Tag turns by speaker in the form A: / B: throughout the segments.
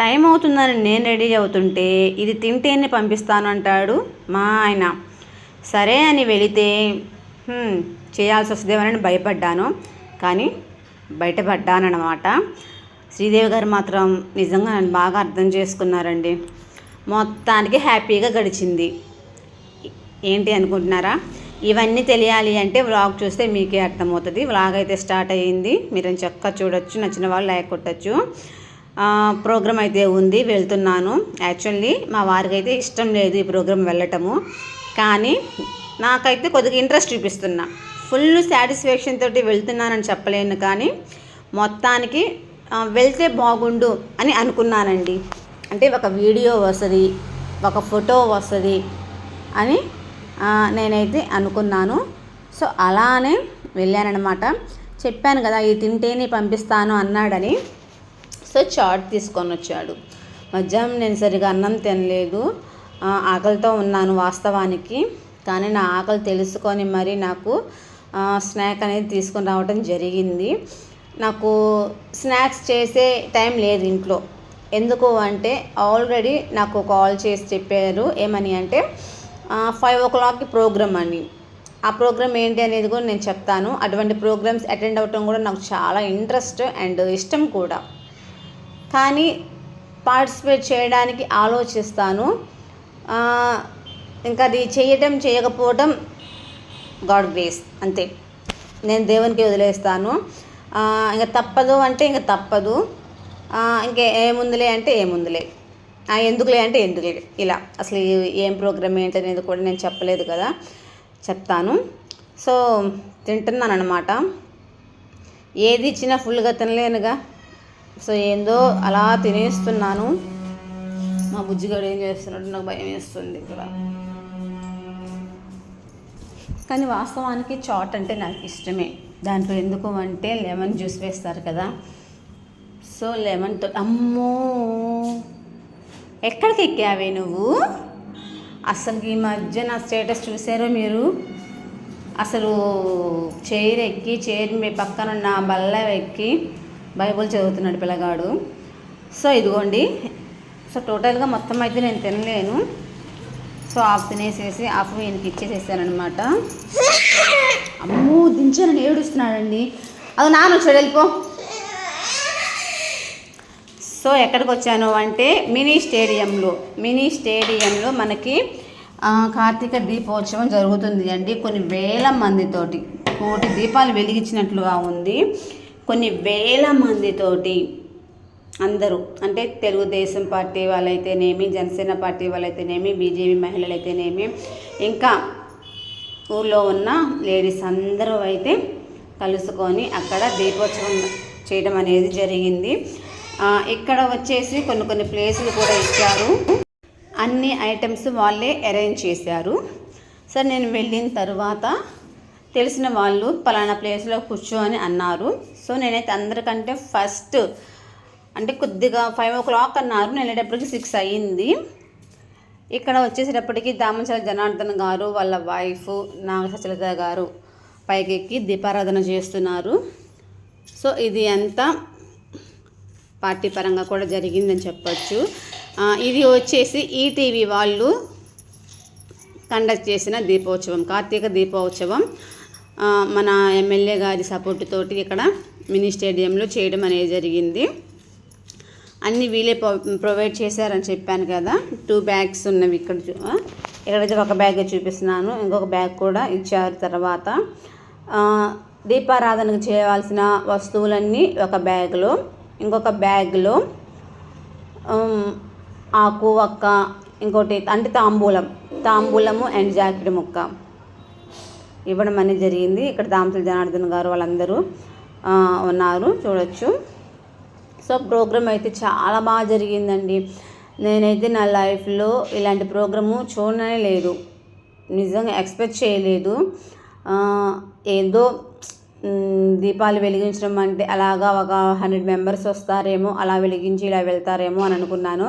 A: Time అవుతుందని నేను ready అవుతుంటే ఇది తింటేనే పంపిస్తాను అంటాడు మా ఆయన. సరే అని వెళితే చేయాల్సి వస్తుందేమోనని భయపడ్డాను. కానీ బయటపడ్డానమాట శ్రీదేవి గారు మాత్రం నిజంగా నన్ను బాగా అర్థం చేసుకున్నారండి. మొత్తానికి హ్యాపీగా గడిచింది. ఏంటి అనుకుంటున్నారా? ఇవన్నీ తెలియాలి అంటే వ్లాగ్ చూస్తే మీకే అర్థమవుతుంది. వ్లాగ్ అయితే స్టార్ట్ అయ్యింది. మీరు చక్కగా చూడొచ్చు. నచ్చిన వాళ్ళు లైక్ కొట్టచ్చు. ప్రోగ్రామ్ అయితే ఉంది వెళ్తున్నాను. యాక్చువల్లీ మా వారికి అయితే ఇష్టం లేదు ఈ ప్రోగ్రామ్ వెళ్ళటము. కానీ నాకైతే కొద్దిగా ఇంట్రెస్ట్ చూపిస్తున్నా. ఫుల్ సాటిస్ఫాక్షన్ తోటి వెళ్తున్నానని చెప్పలేను కానీ మొత్తానికి వెళ్తే బాగుండు అని అనుకున్నానండి. అంటే ఒక వీడియో వస్తుంది ఒక ఫోటో వస్తుంది అని నేనైతే అనుకున్నాను. సో అలానే వెళ్ళానన్నమాట. చెప్పాను కదా ఇది తింటేనే పంపిస్తాను అన్నాడని. సో చాట్ తీసుకొని వచ్చాడు. మధ్యాహ్నం నేను సరిగా అన్నం తినలేదు. ఆకలితో ఉన్నాను వాస్తవానికి. కానీ నా ఆకలి తెలుసుకొని మరి నాకు స్నాక్ అనేది తీసుకొని రావడం జరిగింది. నాకు స్నాక్స్ చేసే టైం లేదు ఇంట్లో. ఎందుకు అంటే ఆల్రెడీ నాకు కాల్ చేసి చెప్పారు. ఏమని అంటే ఫైవ్ ఓ క్లాక్కి ప్రోగ్రామ్ అని. ఆ ప్రోగ్రామ్ ఏంటి అనేది కూడా నేను చెప్తాను. అటువంటి ప్రోగ్రామ్స్ అటెండ్ అవ్వటం కూడా నాకు చాలా ఇంట్రెస్ట్ అండ్ ఇష్టం కూడా. కానీ పార్టిసిపేట్ చేయడానికి ఆలోచిస్తాను. ఇంకా అది చేయటం చేయకపోవటం గాడ్ గ్రేస్ అంతే. నేను దేవునికి వదిలేస్తాను. ఇంకా తప్పదు అంటే ఇంకా తప్పదు. ఇంకా ఏముందిలే అంటే ఏముందిలే. ఎందుకులే అంటే ఎందుకులే. ఇలా. అసలు ఏం ప్రోగ్రామ్ ఏంటి అనేది కూడా నేను చెప్పలేదు కదా. చెప్తాను. సో తింటున్నాను అనమాట ఏది ఇచ్చినా ఫుల్గా తినలేనుగా. సో ఏందో అలా తినేస్తున్నాను. మా బుజ్జిగాడు ఏం చేస్తున్నాడు నాకు భయం వేస్తుంది ఇక్కడ. కానీ వాస్తవానికి చాట్ అంటే నాకు ఇష్టమే. దాంట్లో ఎందుకు అంటే లెమన్ జ్యూస్ వేస్తారు కదా. సో లెమన్తో అమ్మో! ఎక్కడికి ఎక్కావే నువ్వు? అసలు ఈ మధ్య నా స్టేటస్ చూసారో మీరు? అసలు చైర్ ఎక్కి చైర్ మీ పక్కన ఉన్న బల్ల ఎక్కి బైబుల్ చదువుతున్నాడు పిల్లగాడు. సో ఇదిగోండి. సో టోటల్గా మొత్తం అయితే నేను తినలేను. సో ఆఫ్ తినేసేసి ఆఫ్ ఈయనకి ఇచ్చేసేసానమాట అమ్మో దించానని ఏడుస్తున్నాడండి. అది నాన్న వచ్చాడు వెళ్ళిపో. సో ఎక్కడికి వచ్చాను అంటే మినీ స్టేడియంలో మినీ స్టేడియంలో మనకి కార్తీక దీపోత్సవం జరుగుతుంది అండి. కొన్ని వేల మందితోటి కోటి దీపాలు వెలిగించినట్లుగా ఉంది. కొన్ని వేల మందితోటి అందరూ అంటే తెలుగుదేశం పార్టీ వాళ్ళైతేనేమి జనసేన పార్టీ వాళ్ళైతేనేమి బీజేపీ మహిళలైతేనేమి ఇంకా ఊళ్ళో ఉన్న లేడీస్ అందరూ అయితే కలుసుకొని అక్కడ దీపోత్సవం చేయడం అనేది జరిగింది. ఇక్కడ వచ్చేసి కొన్ని కొన్ని ప్లేసులు కూడా ఇచ్చారు. అన్ని ఐటమ్స్ వాళ్ళే అరేంజ్ చేశారు. సరే నేను వెళ్ళిన తర్వాత తెలిసిన వాళ్ళు పలానా ప్లేస్లో కూర్చో అని అన్నారు. సో నేనైతే అందరికంటే ఫస్ట్ అంటే కొద్దిగా ఫైవ్ ఓ క్లాక్ అన్నారు. నేను వెళ్ళేటప్పటికి సిక్స్ అయ్యింది. ఇక్కడ వచ్చేసేటప్పటికి దామచల జనార్దన్ గారు వాళ్ళ వైఫ్ నాగ సచలత గారు పైకెక్కి దీపారాధన చేస్తున్నారు. సో ఇది అంతా పార్టీ పరంగా కూడా జరిగిందని చెప్పచ్చు. ఇది వచ్చేసి ఈటీవీ వాళ్ళు కండక్ట్ చేసిన దీపోత్సవం కార్తీక దీపోత్సవం. మన ఎమ్మెల్యే గారి సపోర్ట్ తోటి ఇక్కడ మినీ స్టేడియంలో చేయడం అనేది జరిగింది. అన్నీ వీలే ప్రొవైడ్ చేశారని చెప్పాను కదా. టూ బ్యాగ్స్ ఉన్నవి ఇక్కడ చూ- ఇక్కడైతే ఒక బ్యాగ్ చూపిస్తున్నాను ఇంకొక బ్యాగ్ కూడా ఇచ్చారు తర్వాత. దీపారాధనకు చేయవలసిన వస్తువులన్నీ ఒక బ్యాగ్లో ఇంకొక బ్యాగ్లో ఆకు ఒక్క ఇంకోటి అంటే తాంబూలం. తాంబూలము అండ్ జాకెట్ ముక్క. ఇవ్వడం అనేది జరిగింది. ఇక్కడ దామతుల జనార్దన్ గారు వాళ్ళందరూ ఉన్నారు. చూడొచ్చు. సో ప్రోగ్రామ్ అయితే చాలా బాగా జరిగిందండి. నేనైతే నా లైఫ్లో ఇలాంటి ప్రోగ్రాము చూడనే లేదు. నిజంగా ఎక్స్పెక్ట్ చేయలేదు. ఏదో దీపాలు వెలిగించడం అంటే అలాగా ఒక హండ్రెడ్ మెంబర్స్ వస్తారేమో అలా వెలిగించి ఇలా వెళ్తారేమో అని అనుకున్నాను.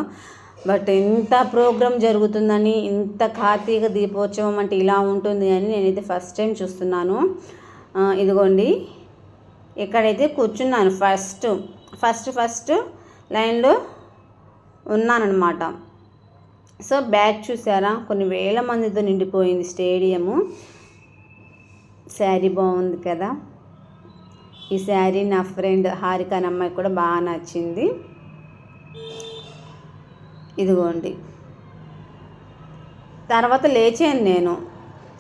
A: బట్ ఇంత ప్రోగ్రామ్ జరుగుతుందని ఇంత కార్తీక దీపోత్సవం అంటే ఇలా ఉంటుంది అని నేనైతే ఫస్ట్ టైం చూస్తున్నాను. ఇదిగోండి. ఇక్కడైతే కూర్చున్నాను. ఫస్ట్ ఫస్ట్ ఫస్ట్ లైన్లో ఉన్నానన్నమాట. సో బ్యాగ్ చూసారా? కొన్ని వేల మందితో నిండిపోయింది స్టేడియము. శారీ బాగుంది కదా. ఈ శారీ నా ఫ్రెండ్ హారిక కూడా బాగా నచ్చింది. ఇదిగోండి. తర్వాత లేచాను నేను.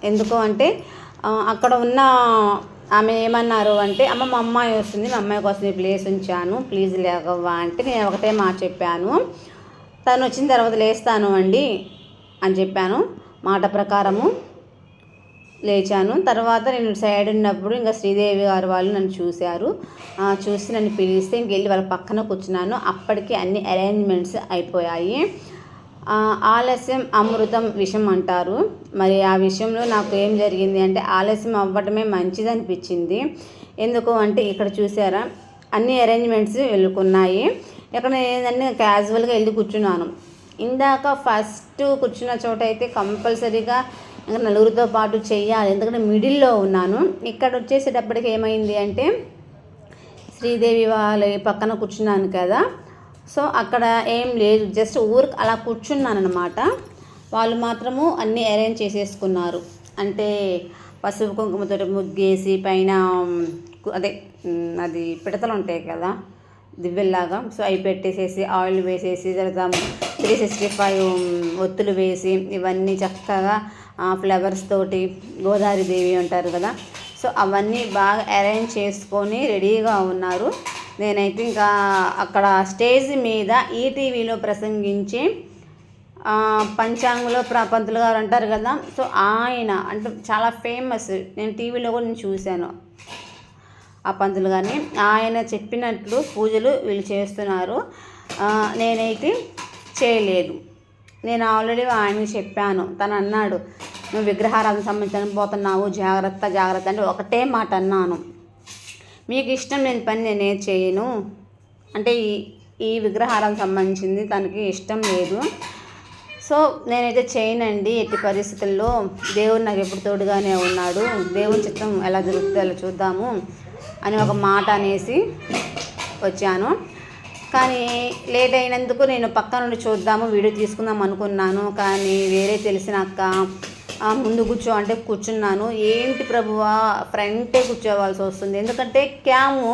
A: ఎందుకు అంటే అక్కడ ఉన్న ఆమె ఏమన్నారు అంటే అమ్మ మా అమ్మాయి వస్తుంది మా అమ్మాయి కోసం ప్లేస్ ఉంచాను ప్లీజ్ లేకవ్వా అంటే నేను ఒకటే మా చెప్పాను. తను వచ్చిన తర్వాత లేస్తాను అండి అని చెప్పాను. మాట ప్రకారము లేచాను. తర్వాత నేను సైడ్ ఉన్నప్పుడు ఇంకా శ్రీదేవి గారు వాళ్ళు నన్ను చూశారు. చూసి నన్ను పిలిస్తే ఇంకెళ్ళి వాళ్ళ పక్కన కూర్చున్నాను. అప్పటికి అన్ని అరేంజ్మెంట్స్ అయిపోయాయి. ఆలస్యం అమృతం విషయం అంటారు. మరి ఆ విషయంలో నాకు ఏం జరిగింది అంటే ఆలస్యం అవ్వటమే మంచిది అనిపించింది. ఎందుకు అంటే ఇక్కడ చూసారా? అన్ని అరేంజ్మెంట్స్ వెళ్ళుకున్నాయి. ఇక్కడ నేను ఏంటంటే క్యాజువల్గా వెళ్ళి కూర్చున్నాను. ఇందాక ఫస్ట్ కూర్చున్న చోట అయితే కంపల్సరీగా నలుగురితో పాటు చేయాలి. ఎందుకంటే మిడిల్లో ఉన్నాను. ఇక్కడ వచ్చేసేటప్పటికి ఏమైంది అంటే శ్రీదేవి వాళ్ళ పక్కన కూర్చున్నాను కదా. సో అక్కడ ఏం లేదు. జస్ట్ ఊరికి అలా కూర్చున్నాను అనమాట వాళ్ళు మాత్రము అన్నీ అరేంజ్ చేసేసుకున్నారు. అంటే పసుపు కుంకుమతో ముగ్గేసి పైన అదే అది పిడతలు ఉంటాయి కదా. దివ్వెల్లాగా సో అవి పెట్టేసేసి ఆయిల్ వేసేసి తర్వాత త్రీ సిక్స్టీ ఫైవ్ ఒత్తులు వేసి ఇవన్నీ చక్కగా ఫ్లవర్స్ తోటి గోదావరి దేవి అంటారు కదా. సో అవన్నీ బాగా అరేంజ్ చేసుకొని రెడీగా ఉన్నారు. నేనైతే ఇంకా అక్కడ స్టేజ్ మీద ఈటీవీలో ప్రసంగించి పంచాంగంలో ప్రపంతులు గారు అంటారు కదా. సో ఆయన అంటే చాలా ఫేమస్ నేను టీవీలో కూడా నేను చూశాను. ఆ పంతులు గారిని. ఆయన చెప్పినట్లు పూజలు వీళ్ళు చేస్తున్నారు. నేనైతే చేయలేదు. నేను ఆల్రెడీ ఆయనకి చెప్పాను. తను అన్నాడు నువ్వు విగ్రహారాధన సంబంధించిన పోతున్నావు జాగ్రత్త జాగ్రత్త అంటే ఒకటే మాట అన్నాను. మీకు ఇష్టం లేని పని నేనే చేయను? అంటే ఈ ఈ విగ్రహారానికి సంబంధించింది తనకి ఇష్టం లేదు. సో నేనైతే చేయనండి ఎట్టి పరిస్థితుల్లో. దేవుడు నాకు ఎప్పుడు తోడుగానే ఉన్నాడు. దేవుని చిత్తం ఎలా జరుగుతుందో అలా చూద్దాము అని ఒక మాట అనేసి వచ్చాను. కానీ లేట్ అయినందుకు నేను పక్క నుండి చూద్దాము వీడియో తీసుకుందాం అనుకున్నాను. కానీ వేరే తెలిసిన అక్క ముందు కూర్చో అంటే కూర్చున్నాను. ఏంటి ప్రభువా ఫ్రంటే కూర్చోవాల్సి వస్తుంది. ఎందుకంటే క్యాము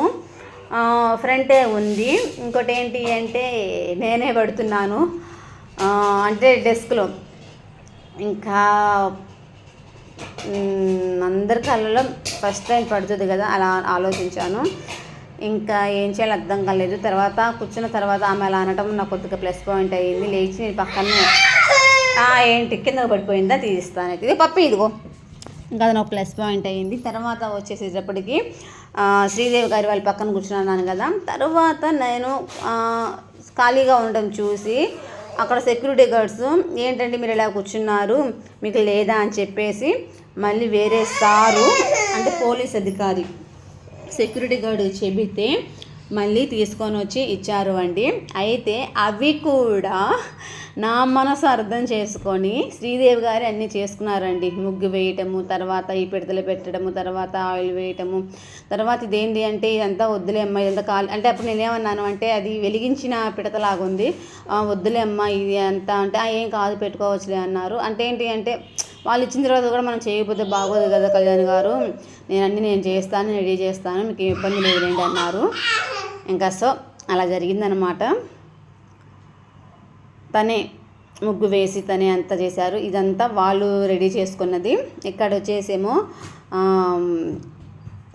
A: ఫ్రంటే ఉంది. ఇంకోటి ఏంటి అంటే నేనే పడుతున్నాను అంటే డెస్క్లో. ఇంకా అందరి కళ్ళలో ఫస్ట్ టైం పడుతుంది కదా అలా ఆలోచించాను. ఇంకా ఏం చేయాలో అర్థం కాలేదు. తర్వాత కూర్చున్న తర్వాత ఆమె అలా అనటం నాకు కొద్దిగా ప్లస్ పాయింట్ అయ్యింది. లేచి నేను పక్కనే ఏంటి? కింద పడిపోయిందా? తీస్తాను ఇది పప్పి ఇదిగో. ఇంకా అది నాకు ప్లస్ పాయింట్ అయ్యింది. తర్వాత వచ్చేసేటప్పటికి శ్రీదేవి గారి వాళ్ళ పక్కన కూర్చున్నాను కదా. తర్వాత నేను ఖాళీగా ఉండడం చూసి అక్కడ సెక్యూరిటీ గార్డ్స్ ఏంటంటే మీరు ఇలా కూర్చున్నారు? మీకు లేదా? అని చెప్పేసి మళ్ళీ వేరే సారు అంటే పోలీస్ అధికారి సెక్యూరిటీ గార్డు చెబితే మళ్ళీ తీసుకొని వచ్చి ఇచ్చారు అండి. అయితే అవి కూడా నా మనసు అర్థం చేసుకొని శ్రీదేవి గారు అన్నీ చేసుకున్నారండి. ముగ్గు వేయటము తర్వాత ఈ పిడతలు పెట్టడము తర్వాత ఆయిల్ వేయటము తర్వాత ఇదేంటి అంటే ఇదంతా వద్దులే అమ్మ ఇదంతా కాలు అంటే అప్పుడు నేనేమన్నాను అంటే అది వెలిగించిన పిడతలాగా ఉంది వద్దులే అమ్మ ఇది అంతా అంటే ఏం కాదు పెట్టుకోవచ్చులే అన్నారు. అంటే ఏంటి అంటే వాళ్ళు ఇచ్చిన తర్వాత కూడా మనం చేయకపోతే బాగోదు కదా కళ్యాణ్ గారు. నేను అన్నీ నేను చేస్తాను రెడీ చేస్తాను మీకు ఇబ్బంది లేదులేండి అన్నారు. ఇంకా సో అలా జరిగిందనమాట తనే ముగ్గు వేసి తనే అంతా చేశారు. ఇదంతా వాళ్ళు రెడీ చేసుకున్నది. ఇక్కడ వచ్చేసేమో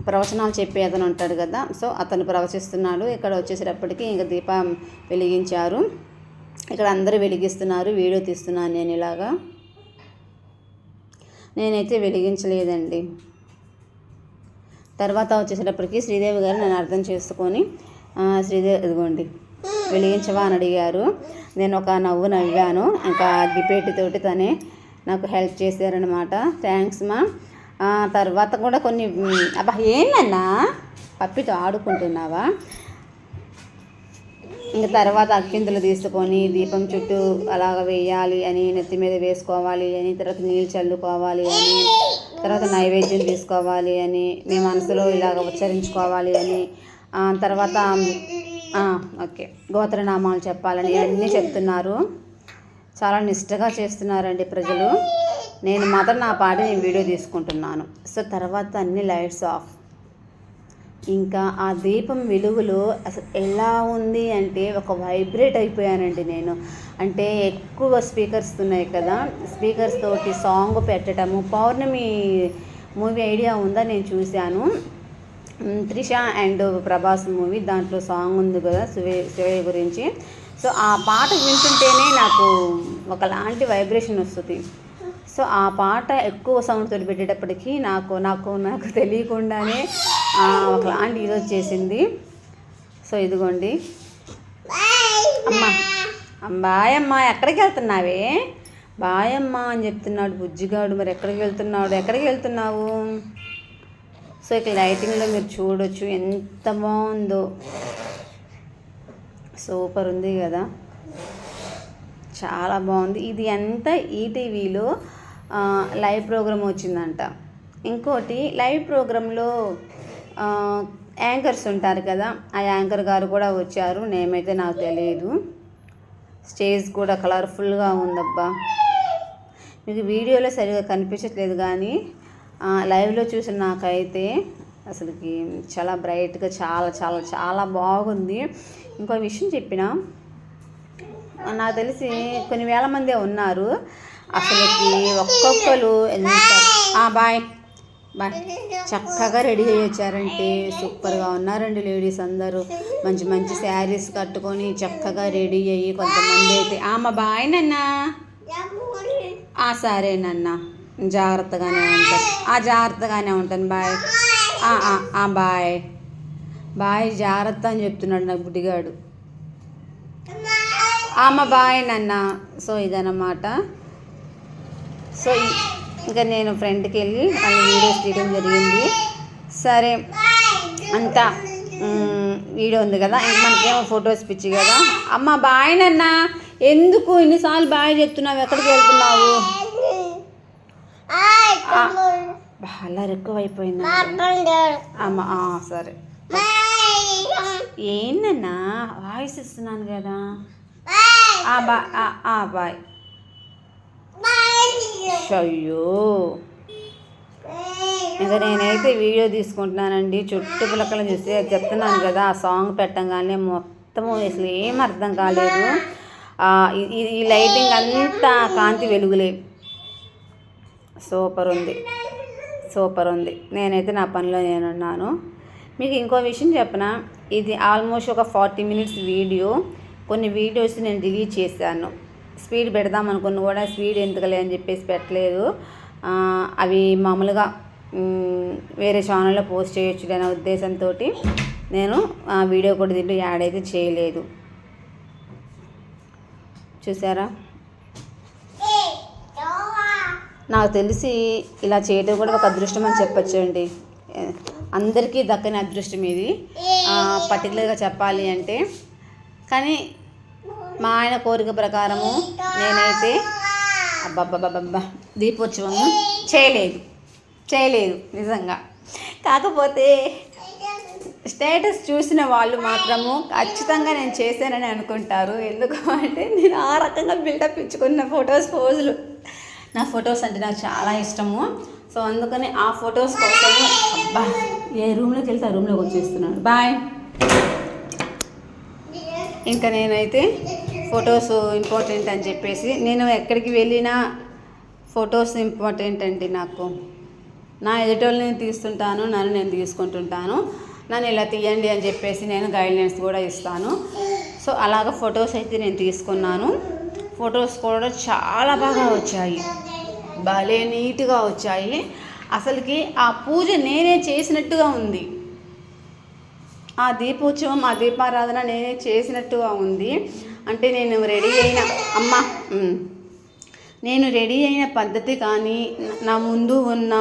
A: ప్రవచనాలు చెప్పే అతను ఉంటాడు కదా. సో అతను ప్రవచిస్తున్నాడు. ఇక్కడ వచ్చేసేటప్పటికి ఇంకా దీపం వెలిగించారు. ఇక్కడ అందరూ వెలిగిస్తున్నారు వీడియో తీస్తున్నాను నేను ఇలాగా. నేనైతే వెలిగించలేదండి. తర్వాత వచ్చేసేటప్పటికి శ్రీదేవి గారు నన్ను అర్థం చేసుకొని శ్రీదేవి ఇదిగోండి వెలిగించవా అని అడిగారు. నేను ఒక నవ్వు నవ్వాను. ఇంకా అగ్గిపేటితోటి తనే నాకు హెల్ప్ చేశారనమాట థ్యాంక్స్ మా. తర్వాత కూడా కొన్ని అబ్బా ఏందన్నా పప్పితో ఆడుకుంటున్నావా? ఇంకా తర్వాత అక్కింతలు తీసుకొని దీపం చుట్టూ అలాగ వేయాలి అని నెత్తి మీద వేసుకోవాలి అని తర్వాత నీళ్ళు చల్లుకోవాలి అని తర్వాత నైవేద్యం తీసుకోవాలి అని మీ మనసులో ఇలాగ ఉచ్చరించుకోవాలి అని తర్వాత ఓకే గోత్రనామాలు చెప్పాలని ఇవన్నీ చెప్తున్నారు. చాలా నిష్టగా చేస్తున్నారండి ప్రజలు. నేను మాత్రం నా పాట నేను వీడియో తీసుకుంటున్నాను. సో తర్వాత అన్ని లైట్స్ ఆఫ్. ఇంకా ఆ దీపం వెలుగులో అసలు ఎలా ఉంది అంటే ఒక వైబ్రేట్ అయిపోయానండి నేను. అంటే ఎక్కువ స్పీకర్స్ ఉన్నాయి కదా స్పీకర్స్ తోటి సాంగ్ పెట్టడము పౌర్ణమి మూవీ ఐడియా ఉందా నేను చూశాను. త్రిష అండ్ ప్రభాస్ మూవీ దాంట్లో సాంగ్ ఉంది కదా శివే శివయ్య గురించి. సో ఆ పాట వింటుంటేనే నాకు ఒకలాంటి వైబ్రేషన్ వస్తుంది. సో ఆ పాట ఎక్కువ సౌండ్ తోటి పెట్టేటప్పటికీ నాకు నాకు నాకు తెలియకుండానే ఒకలాంటి ఇది వచ్చేసింది సో ఇదిగోండి. అమ్మా బాయమ్మా ఎక్కడికి వెళ్తున్నావే? బాయమ్మా అని చెప్తున్నాడు బుజ్జిగాడు. మరి ఎక్కడికి వెళ్తున్నాడు? ఎక్కడికి వెళ్తున్నావు? సో ఇక్కడ లైటింగ్లో మీరు చూడొచ్చు ఎంత బాగుందో. సూపర్ ఉంది కదా. చాలా బాగుంది. ఇది అంతా ఈటీవీలో లైవ్ ప్రోగ్రామ్ వచ్చిందంట. ఇంకోటి లైవ్ ప్రోగ్రాంలో యాంకర్స్ ఉంటారు కదా ఆ యాంకర్ గారు కూడా వచ్చారు. నేమైతే నాకు తెలియదు స్టేజ్ కూడా కలర్ఫుల్గా ఉందబ్బా. మీకు వీడియోలో సరిగా కనిపించట్లేదు కానీ లైవ్లో చూసిన నాకైతే అసలుకి చాలా బ్రైట్గా చాలా చాలా చాలా బాగుంది. ఇంకో విషయం చెప్పిన నాకు తెలిసి కొన్ని వేల మందే ఉన్నారు. అసలుకి ఒక్కొక్కరు ఎంత ఆ, బాయ్. చక్కగా రెడీ అయ్యి వచ్చారంటే సూపర్గా ఉన్నారండి లేడీస్ అందరూ. మంచి మంచి శారీస్ కట్టుకొని చక్కగా రెడీ అయ్యి కొంతమంది అయితే. ఆమె బాయ్ నన్నా? ఆ సరేనన్న జాగ్రత్తగానే ఉంటాను ఆ జాగ్రత్తగానే ఉంటాను బాయ్. ఆ, ఆ, బాయ్. బాయ్ జాగ్రత్త అని చెప్తున్నాడు నాకు బుడ్డిగాడు. ఆమె బాయ్ నన్న. సో ఇదన్నమాట. సో ఇంకా నేను ఫ్రెండ్కి వెళ్ళి అన్ని వీడియోస్ తీయడం జరిగింది. సరే అంతా వీడియో ఉంది కదా ఇంక మనకేమో ఫొటోస్ పిచ్చి కదా. అమ్మ బాయ్ నన్న ఎందుకు ఇన్నిసార్లు బాయ్ చెప్తున్నావు? ఎక్కడికి వెళ్తున్నావు? అల్లరి ఎక్కువ అయిపోయింది అమ్మ సరే. ఏంటన్నా వాయిస్ ఇస్తున్నాను కదా. ఆ, బా ఆ, బాయ్. అయ్యో. ఇంకా నేనైతే వీడియో తీసుకుంటున్నానండి. చుట్టుపక్కల చూస్తే చెప్తున్నాను కదా ఆ సాంగ్ పెట్టంగానే మొత్తము అసలు ఏం అర్థం కాలేదు. ఈ- ఈ లైటింగ్ అంతా కాంతి వెలుగులే. సూపర్ ఉంది. సూపర్ ఉంది. నేనైతే నా పనిలో నేనున్నాను. మీకు ఇంకో విషయం చెప్పనా ఇది ఆల్మోస్ట్ ఒక ఫార్టీ మినిట్స్ వీడియో. కొన్ని వీడియోస్ నేను డిలీట్ చేశాను. స్పీడ్ పెడదాం అనుకున్న కూడా స్పీడ్ ఎందుకులే అని చెప్పేసి పెట్టలేదు. అవి మామూలుగా వేరే ఛానల్లో పోస్ట్ చేయొచ్చు అనే ఉద్దేశంతో నేను ఆ వీడియో కూడా దీంట్లో యాడ్ అయితే చేయలేదు. చూసారా? నాకు తెలిసి ఇలా చేయడం కూడా ఒక అదృష్టం అని చెప్పొచ్చు అండి అందరికీ దక్కని అదృష్టం ఇది. పర్టికులర్గా చెప్పాలి అంటే. కానీ మా ఆయన కోరిక ప్రకారము నేనైతే అబ్బబ్బబ్బబ్బా దీపోత్సవం చేయలేదు. చేయలేదు నిజంగా. కాకపోతే స్టేటస్ చూసిన వాళ్ళు మాత్రము ఖచ్చితంగా నేను చేశానని అనుకుంటారు. ఎందుకు అంటే నేను ఆ రకంగా బిల్డప్ ఇచ్చుకున్న ఫొటోస్ పోజులు. నా ఫొటోస్ అంటే నాకు చాలా ఇష్టము. సో అందుకని ఆ ఫొటోస్ కోసము అబ్బా ఏ రూమ్లోకి వెళ్తే ఆ రూమ్లోకి వచ్చేస్తున్నాను బాయ్. ఇంకా నేనైతే ఫొటోస్ ఇంపార్టెంట్ అని చెప్పేసి నేను ఎక్కడికి వెళ్ళినా ఫొటోస్ ఇంపార్టెంట్ అండి నాకు. నా ఎదుటోళ్ళు నేను తీస్తుంటాను నన్ను నేను తీసుకుంటుంటాను నన్ను ఇలా తీయండి అని చెప్పేసి నేను గైడ్లైన్స్ కూడా ఇస్తాను. సో అలాగ ఫొటోస్ అయితే నేను తీసుకున్నాను. ఫొటోస్ కూడా చాలా బాగా వచ్చాయి. భలే నీట్గా వచ్చాయి. అసలుకి ఆ పూజ నేనే చేసినట్టుగా ఉంది. ఆ దీపోత్సవం ఆ దీపారాధన నేనే చేసినట్టుగా ఉంది. అంటే నేను రెడీ అయిన అమ్మ నేను రెడీ అయిన పద్ధతి కానీ నా ముందు ఉన్న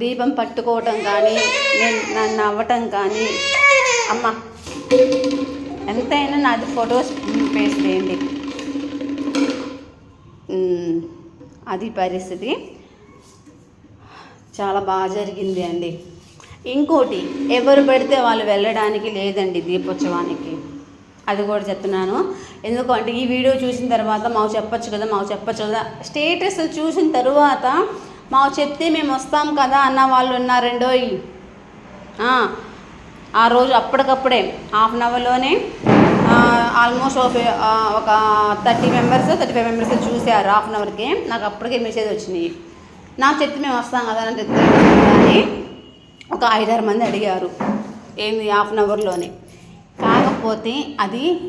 A: దీపం పట్టుకోవటం కానీ నేను నన్ను నవ్వటం కానీ అమ్మ ఎంతైనా నాది ఫొటోస్ పేస్ట్ చేయండి. అది పరిస్థితి. చాలా బాగా జరిగింది అండి. ఇంకోటి ఎవరు పెడితే వాళ్ళు వెళ్ళడానికి లేదండి దీపోత్సవానికి. అది కూడా చెప్తున్నాను. ఎందుకంటే ఈ వీడియో చూసిన తర్వాత మాకు చెప్పచ్చు కదా మాకు చెప్పచ్చు కదా. స్టేటస్ చూసిన తర్వాత మాకు చెప్తే మేము వస్తాం కదా అన్న వాళ్ళు ఉన్నారండోయ్. ఆ, ఆ రోజు అప్పటికప్పుడే హాఫ్ అన్ అవర్లోనే ఆల్మోస్ట్ ఒక ఒక thirty members thirty five members చూసారు హాఫ్ అన్ అవర్కి నాకు అప్పటికే మెసేజ్ వచ్చినాయి నాకు చెప్తే మేము వస్తాం కదా అని చెప్తే అని ఒక ఐదారు మంది అడిగారు. ఏంది హాఫ్ అన్ అవర్లోనే కాకపోతే అది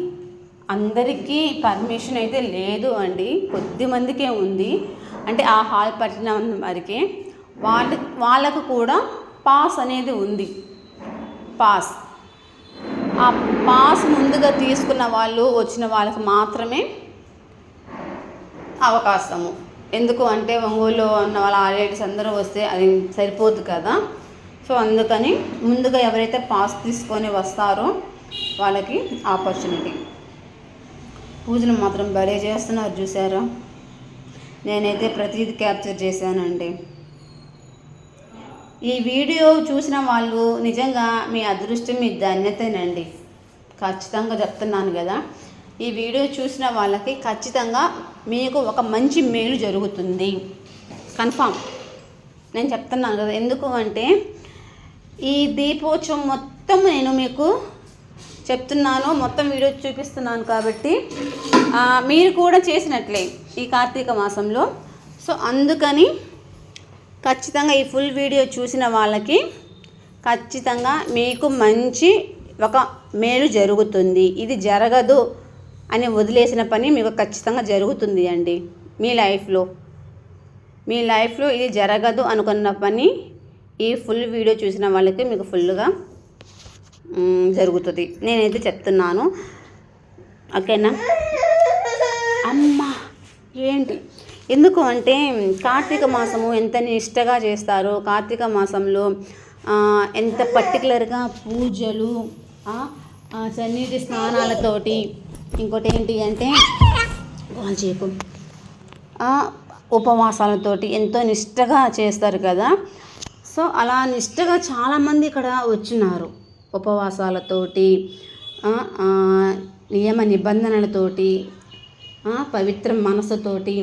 A: అందరికీ పర్మిషన్ అయితే లేదు అండి. కొద్ది మందికే ఉంది. అంటే ఆ హాల్ పట్టిన వారికి. వాళ్ళ వాళ్ళకు కూడా పాస్ అనేది ఉంది. పాస్. ఆ పాస్ ముందుగా తీసుకున్న వాళ్ళు వచ్చిన వాళ్ళకి మాత్రమే అవకాశము. ఎందుకు అంటే ఒంగోలులో ఉన్న వాళ్ళ ఆర్ఐడీస్ అందరూ వస్తే అది సరిపోదు కదా. సో అందుకని ముందుగా ఎవరైతే పాస్ తీసుకొని వస్తారో వాళ్ళకి ఆపర్చునిటీ. పూజలు మాత్రం భలే చేస్తున్నారు చూసారా నేనైతే ప్రతిదీ క్యాప్చర్ చేశానండి. ఈ వీడియో చూసిన వాళ్ళు నిజంగా మీ అదృష్టం మీ ధన్యతేనండి. ఖచ్చితంగా చెప్తున్నాను కదా. ఈ వీడియో చూసిన వాళ్ళకి ఖచ్చితంగా మీకు ఒక మంచి మేలు జరుగుతుంది. కన్ఫామ్. నేను చెప్తున్నాను కదా ఎందుకు అంటే ఈ దీపోత్సవం మొత్తం నేను మీకు చెప్తున్నాను మొత్తం వీడియో చూపిస్తున్నాను కాబట్టి మీరు కూడా చేసినట్లే ఈ కార్తీక మాసంలో. సో అందుకని ఖచ్చితంగా ఈ ఫుల్ వీడియో చూసిన వాళ్ళకి ఖచ్చితంగా మీకు మంచి ఒక మేలు జరుగుతుంది. ఇది జరగదు అని వదిలేసిన పని మీకు ఖచ్చితంగా జరుగుతుంది అండి. మీ లైఫ్లో. మీ లైఫ్లో ఇది జరగదు అనుకున్న పని ఈ ఫుల్ వీడియో చూసిన వాళ్ళకి మీకు ఫుల్గా జరుగుతుంది. నేనైతే చెప్తున్నాను. ఓకేనా? అమ్మ ఏంటి? ఎందుకు అంటే కార్తీక మాసము ఎంత నిష్టగా చేస్తారో కార్తీక మాసంలో ఎంత పర్టికులర్గా పూజలు సన్నిధి స్నానాలతోటి ఇంకోటి ఏంటి అంటే గోల్ చేయకు ఉపవాసాలతోటి ఎంతో నిష్టగా చేస్తారు కదా. సో అలా నిష్టగా చాలామంది ఇక్కడ వచ్చినారు. ఉపవాసాలతోటి నియమ నిబంధనలతోటి పవిత్ర మనసుతోటి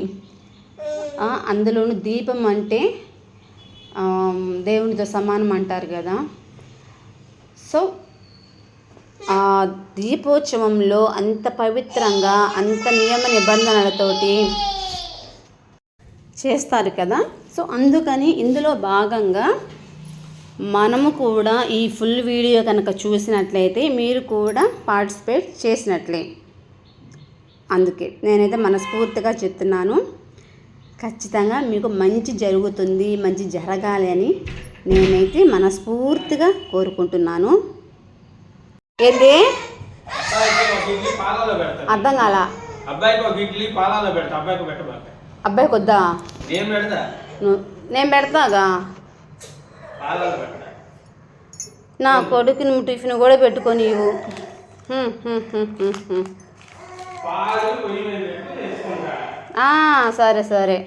A: అందులోనూ దీపం అంటే దేవునితో సమానం అంటారు కదా. సో ఆ దీపోత్సవంలో అంత పవిత్రంగా అంత నియమ నిబంధనలతోటి చేస్తారు కదా. సో అందుకని ఇందులో భాగంగా మనము కూడా ఈ ఫుల్ వీడియో కనుక చూసినట్లయితే మీరు కూడా పార్టిసిపేట్ చేసినట్లే. అందుకే నేనైతే మనస్ఫూర్తిగా చెప్తున్నాను. ఖచ్చితంగా మీకు మంచి జరుగుతుంది మంచి జరగాలి అని నేనైతే మనస్ఫూర్తిగా కోరుకుంటున్నాను. ఏంటి అర్థం కాల.
B: అబ్బాయికి
A: వద్దా?
B: నేను
A: పెడతాగా? నా కొడుకు నువ్వు టిఫిన్ కూడా పెట్టుకొని ఇవ్వు. సరే సరే.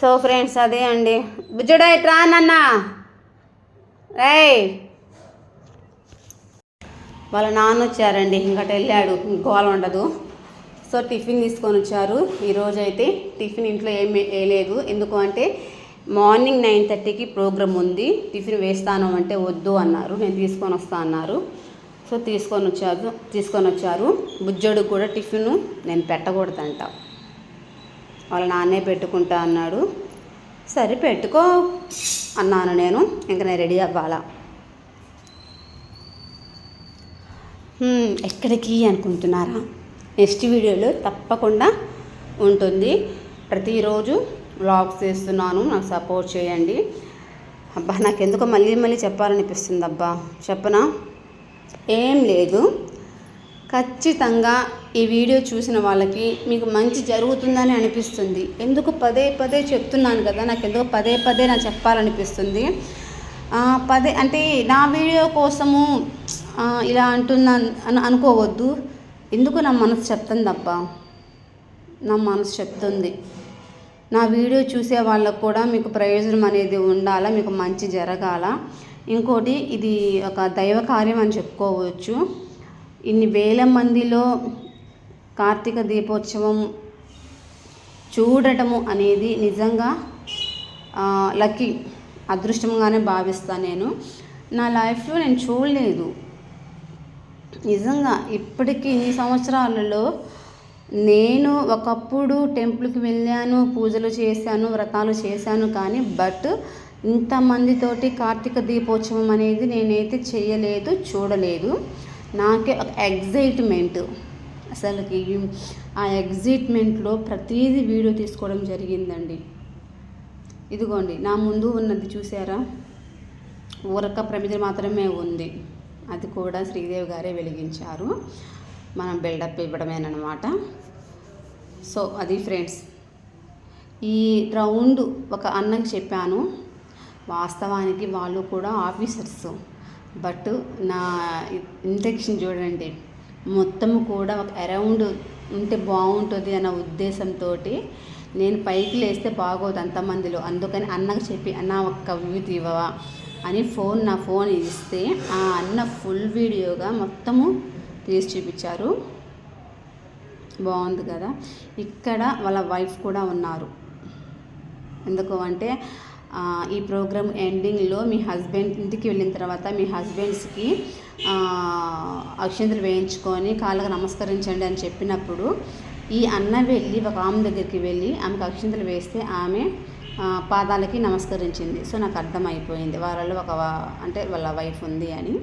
A: సో ఫ్రెండ్స్ అదే అండి. బుజ్జుడా ఇట్రా నాన్న. రేయ్ వాళ్ళ నాన్న వచ్చారండి. ఇంకటి వెళ్ళాడు. గోల ఉండదు. సో టిఫిన్ తీసుకొని వచ్చారు. ఈరోజు అయితే టిఫిన్ ఇంట్లో ఏమి వేయలేదు ఎందుకు అంటే మార్నింగ్ నైన్ థర్టీకి ప్రోగ్రామ్ ఉంది. టిఫిన్ వేస్తాను అంటే వద్దు అన్నారు. నేను తీసుకొని వస్తా అన్నారు. సో తీసుకొని వచ్చారు. తీసుకొని వచ్చారు. బుజ్జడు కూడా టిఫిన్ నేను పెట్టకూడదంట. వాళ్ళ నాన్నే పెట్టుకుంటా అన్నాడు. సరే పెట్టుకో అన్నాను నేను. ఇంకా నేను రెడీ అవ్వాలా? ఎక్కడికి అనుకుంటున్నారా? నెక్స్ట్ వీడియోలో తప్పకుండా ఉంటుంది. ప్రతిరోజు వ్లాగ్స్ చేస్తున్నాను నాకు సపోర్ట్ చేయండి. అబ్బా నాకెందుకో మళ్ళీ మళ్ళీ చెప్పాలనిపిస్తుంది అబ్బా. చెప్పనా? ఏం లేదు. ఖచ్చితంగా ఈ వీడియో చూసిన వాళ్ళకి మీకు మంచి జరుగుతుందని అనిపిస్తుంది. ఎందుకు పదే పదే చెప్తున్నాను కదా నాకు ఎందుకు పదే పదే నాకు చెప్పాలనిపిస్తుంది. పదే అంటే నా వీడియో కోసము ఇలా అంటున్నాను అని అనుకోవద్దు. ఎందుకు నా మనసు చెప్తుంది అబ్బా? నా మనసు చెప్తుంది. నా వీడియో చూసే వాళ్ళకు కూడా మీకు ప్రయోజనం అనేది ఉండాలా మీకు మంచి జరగాల? ఇంకోటి ఇది ఒక దైవ కార్యం అని చెప్పుకోవచ్చు. ఇన్ని వేల మందిలో కార్తీక దీపోత్సవం చూడటము అనేది నిజంగా లక్కీ అదృష్టంగానే భావిస్తాను నేను. నా లైఫ్లో నేను చూడలేదు. నిజంగా ఇప్పటికీ ఇన్ని సంవత్సరాలలో నేను ఒకప్పుడు టెంపుల్కి వెళ్ళాను పూజలు చేశాను వ్రతాలు చేశాను కానీ బట్ ఇంతమందితోటి కార్తీక దీపోత్సవం అనేది నేనైతే చేయలేదు చూడలేదు. నాకే ఒక ఎగ్జైట్మెంట్ అసలుకి ఆ ఎగ్జైట్మెంట్లో ప్రతిదీ వీడియో తీసుకోవడం జరిగిందండి. ఇదిగోండి నా ముందు ఉన్నది చూసారా? ఊరక ప్రమిది మాత్రమే ఉంది. అది కూడా శ్రీదేవి గారే వెలిగించారు. మనం బిల్డప్ ఇవ్వడమేనమాట సో అది ఫ్రెండ్స్ ఈ రౌండ్ ఒక అన్నకి చెప్పాను. వాస్తవానికి వాళ్ళు కూడా ఆఫీసర్స్ బట్ నా ఇంటెక్షన్ చూడండి. మొత్తము కూడా ఒక అరౌండ్ ఉంటే బాగుంటుంది అన్న ఉద్దేశంతో నేను పైకి లేస్తే బాగోదు అంతమందిలో. అందుకని అన్నకు చెప్పి అన్న ఒక్క వ్యూ తీవవా అని ఫోన్ నా ఫోన్ ఇస్తే ఆ అన్న ఫుల్ వీడియోగా మొత్తము తీసి చూపించారు. బాగుంది కదా? ఇక్కడ వాళ్ళ వైఫ్ కూడా ఉన్నారు. ఎందుకు అంటే ఈ ప్రోగ్రామ్ ఎండింగ్లో మీ హస్బెండ్ ఇంటికి వెళ్ళిన తర్వాత మీ హస్బెండ్స్కి అక్షంతలు వేయించుకొని కాళ్ళకు నమస్కరించండి అని చెప్పినప్పుడు ఈ అన్న వెళ్ళి ఒక ఆమె దగ్గరికి వెళ్ళి ఆమెకు అక్షంతలు వేస్తే ఆమె పాదాలకి నమస్కరించింది. సో నాకు అర్థమైపోయింది. వాళ్ళలో ఒక అంటే వాళ్ళ వైఫ్ ఉంది అని.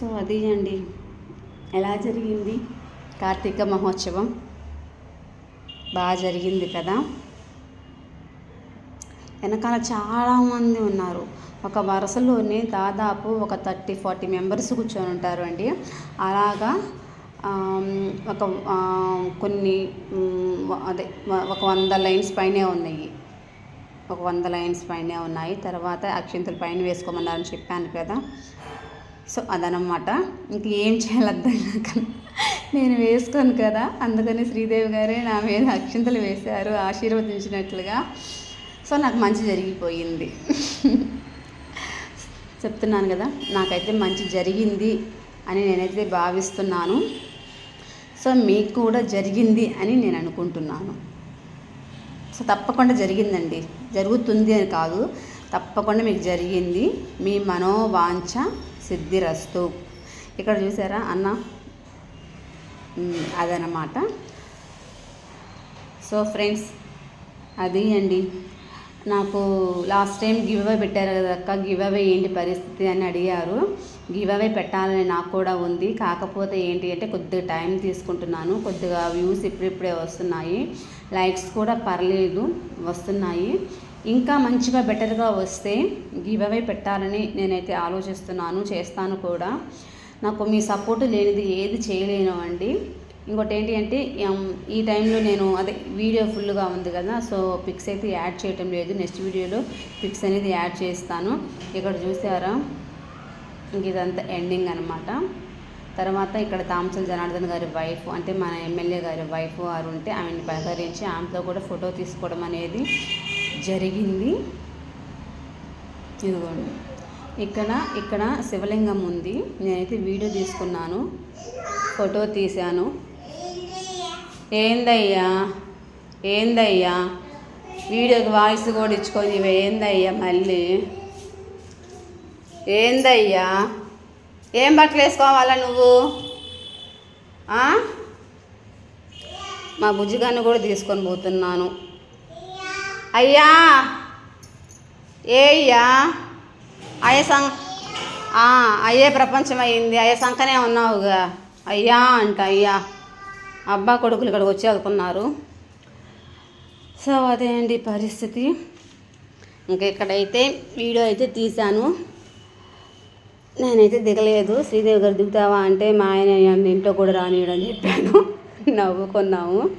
A: సో అది అండి. ఎలా జరిగింది? కార్తీక మహోత్సవం. బాగా జరిగింది కదా. వెనకాల చాలామంది ఉన్నారు. ఒక వరుసలోనే దాదాపు ఒక థర్టీ ఫార్టీ మెంబర్స్ కూర్చొని ఉంటారు అండి. అలాగా ఒక కొన్ని అదే ఒక వంద లైన్స్ పైనే ఉన్నాయి. ఒక వంద లైన్స్ పైనే ఉన్నాయి. తర్వాత అక్షింతలు పైన వేసుకోమన్నారని చెప్పాను కదా. సో అదనమాట. ఇంక ఏం చేయాలి అర్థం కాక నేను వేసుకోను కదా. అందుకని శ్రీదేవి గారే నా మీద అక్షింతలు వేశారు ఆశీర్వదించినట్లుగా. సో నాకు మంచి జరిగిపోయింది. చెప్తున్నాను కదా నాకైతే మంచి జరిగింది అని నేనైతే భావిస్తున్నాను. సో మీకు కూడా జరిగింది అని నేను అనుకుంటున్నాను. సో తప్పకుండా జరిగిందండి. జరుగుతుంది అని కాదు తప్పకుండా మీకు జరిగింది. మీ మనోవాంఛ సిద్ధిరస్తు. ఇక్కడ చూసారా అన్న? అదనమాట సో ఫ్రెండ్స్ అది అండి. నాకు లాస్ట్ టైం గివ్ అవే పెట్టారు కదా అక్క. గివ్ అవే ఏంటి పరిస్థితి అని అడిగారు. గివ్ అవే పెట్టాలని నాకు కూడా ఉంది. కాకపోతే ఏంటి అంటే కొద్దిగా టైం తీసుకుంటున్నాను. కొద్దిగా వ్యూస్ ఇప్పుడిప్పుడే వస్తున్నాయి. లైక్స్ కూడా పర్లేదు వస్తున్నాయి. ఇంకా మంచిగా బెటర్గా వస్తే గివ్ అవే పెట్టాలని నేనైతే ఆలోచిస్తున్నాను చేస్తాను కూడా. నాకు మీ సపోర్ట్ లేనిది ఏది చేయలేను అండి. ఇంకోటి ఏంటి అంటే ఈ టైంలో నేను అదే వీడియో ఫుల్గా ఉంది కదా సో పిక్స్ అయితే యాడ్ చేయటం లేదు. నెక్స్ట్ వీడియోలో పిక్స్ అనేది యాడ్ చేస్తాను. ఇక్కడ చూసారా? ఇంక ఇదంతా ఎండింగ్ అనమాట తర్వాత ఇక్కడ తామసన్ జనార్దన్ గారి వైఫ్ అంటే మన ఎమ్మెల్యే గారి వైఫ్ వారు ఉంటే ఆమెను పలకరించి ఆమెతో కూడా ఫోటో తీసుకోవడం అనేది జరిగింది. ఇదిగోండి. ఇక్కడ ఇక్కడ శివలింగం ఉంది. నేనైతే వీడియో తీసుకున్నాను. ఫోటో తీశాను. ఏందయ్యా? ఏందయ్యా? వీడియోకి వాయిస్ కూడా ఇచ్చుకొని ఇవి ఏందయ్యా మళ్ళీ? ఏందయ్యా? ఏం బట్టలు వేసుకోవాలా నువ్వు? మా బుజ్జిగాన్ని కూడా తీసుకొని పోతున్నాను. అయ్యా ఏయ్యా అయ్యా సం అయ్యే ప్రపంచం అయింది అయ్య సంకనే ఉన్నావుగా. అయ్యా అంట అయ్యా. అబ్బా కొడుకులు ఇక్కడికి వచ్చి వెళ్తున్నారు సో అదే అండి పరిస్థితి? ఇంకా ఇక్కడైతే వీడియో అయితే తీశాను. నేనైతే దిగలేదు. శ్రీదేవి గారు దిగుతావా అంటే మా ఆయన ఇంట్లో కూడా రానియడం చెప్పాను. నవ్వుకున్నాము.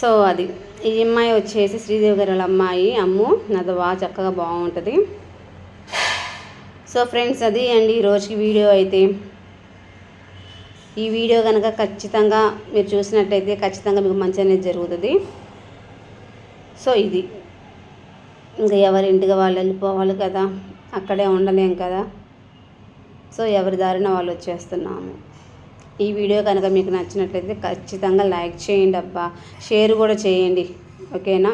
A: సో అది. ఈ అమ్మాయి వచ్చేసి శ్రీదేవి గారి వాళ్ళ అమ్మాయి. అమ్ము నాతో బాగా చక్కగా బాగుంటుంది. సో ఫ్రెండ్స్ అది అండి ఈ రోజుకి వీడియో అయితే. ఈ వీడియో కనుక ఖచ్చితంగా మీరు చూసినట్టయితే ఖచ్చితంగా మీకు మంచి అనేది జరుగుతుంది. సో ఇది. ఇంకా ఎవరి ఇంటికి వాళ్ళు వెళ్ళిపోవాలి కదా అక్కడే ఉండలేం కదా. సో ఎవరి దారిన వాళ్ళు వచ్చేస్తున్నాము. ఈ వీడియో కనుక మీకు నచ్చినట్లయితే ఖచ్చితంగా లైక్ చేయండి అబ్బా. షేర్ కూడా చేయండి. ఓకేనా?